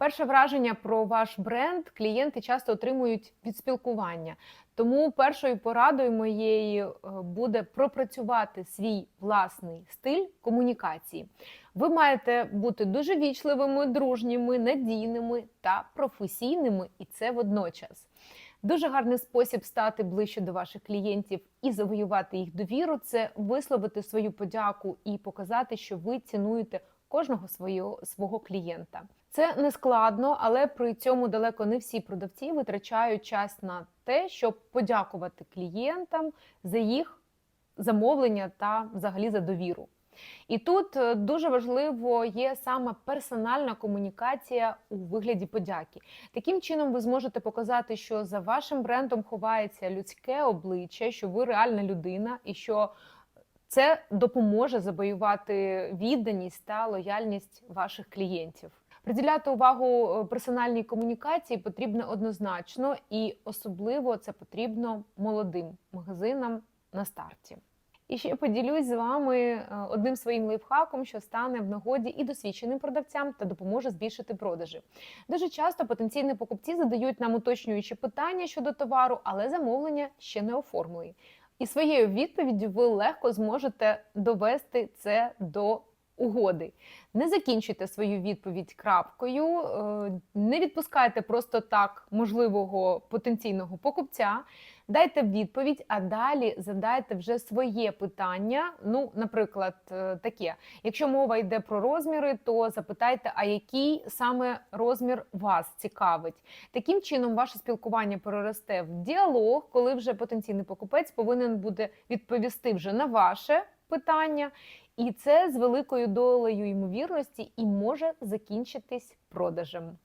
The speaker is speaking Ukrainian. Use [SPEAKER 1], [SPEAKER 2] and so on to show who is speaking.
[SPEAKER 1] Перше враження про ваш бренд клієнти часто отримують від спілкування. Тому першою порадою моєї е, буде пропрацювати свій власний стиль комунікації. Ви маєте бути дуже вічливими, дружніми, надійними та професійними, і це водночас. Дуже гарний спосіб стати ближче до ваших клієнтів і завоювати їх довіру це висловити свою подяку і показати, що ви цінуєте кожного свого, свого клієнта. Це не складно, але при цьому далеко не всі продавці витрачають час на те, щоб подякувати клієнтам за їх замовлення та взагалі за довіру. І тут е, дуже важливо є саме персональна комунікація у вигляді подяки. Таким чином, ви зможете показати, що за вашим брендом ховається людське обличчя, що ви реальна людина, і що це допоможе завоювати відданість та лояльність ваших клієнтів. Приділяти увагу е, персональній комунікації потрібно однозначно, і особливо це потрібно молодим магазинам на старті. І ще поділюсь з вами е, одним своїм лайфхаком, що стане в нагоді і досвідченим продавцям та допоможе збільшити продажі. Дуже часто потенційні покупці задають нам уточнюючі питання щодо товару, але замовлення ще не оформлені. І своєю відповіддю ви легко зможете довести це до угоди. Не закінчуйте свою відповідь крапкою, е, не відпускайте просто так можливого потенційного покупця. Дайте відповідь, а далі задайте вже своє питання. Ну, наприклад, е, таке: якщо мова йде про розміри, то запитайте, а який саме розмір вас цікавить. Таким чином, ваше спілкування переросте в діалог, коли вже потенційний покупець повинен буде відповісти вже на ваше питання. І це з великою долею ймовірності і може закінчитись продажем.